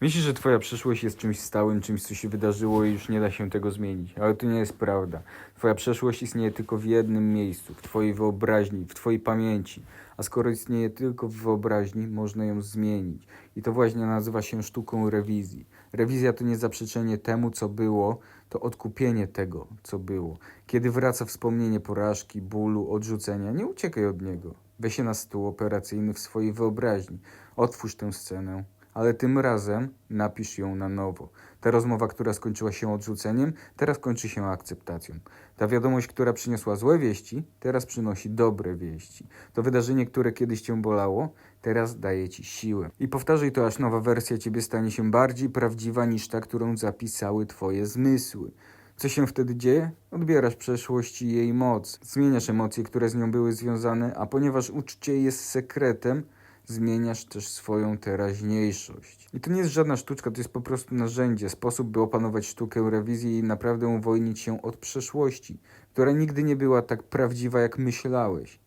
Myślisz, że twoja przeszłość jest czymś stałym, czymś, co się wydarzyło i już nie da się tego zmienić, ale to nie jest prawda. Twoja przeszłość istnieje tylko w jednym miejscu, w twojej wyobraźni, w twojej pamięci. A skoro istnieje tylko w wyobraźni, można ją zmienić. I to właśnie nazywa się sztuką rewizji. Rewizja to nie zaprzeczenie temu, co było, to odkupienie tego, co było. Kiedy wraca wspomnienie porażki, bólu, odrzucenia, nie uciekaj od niego. Weź się na stół operacyjny w swojej wyobraźni. Otwórz tę scenę, ale tym razem napisz ją na nowo. Ta rozmowa, która skończyła się odrzuceniem, teraz kończy się akceptacją. Ta wiadomość, która przyniosła złe wieści, teraz przynosi dobre wieści. To wydarzenie, które kiedyś cię bolało, teraz daje ci siłę. I powtarzaj to, aż nowa wersja ciebie stanie się bardziej prawdziwa niż ta, którą zapisały twoje zmysły. Co się wtedy dzieje? Odbierasz przeszłość i jej moc. Zmieniasz emocje, które z nią były związane, a ponieważ uczcie jest sekretem, zmieniasz też swoją teraźniejszość. I to nie jest żadna sztuczka, to jest po prostu narzędzie, sposób, by opanować sztukę rewizji i naprawdę uwolnić się od przeszłości, która nigdy nie była tak prawdziwa, jak myślałeś.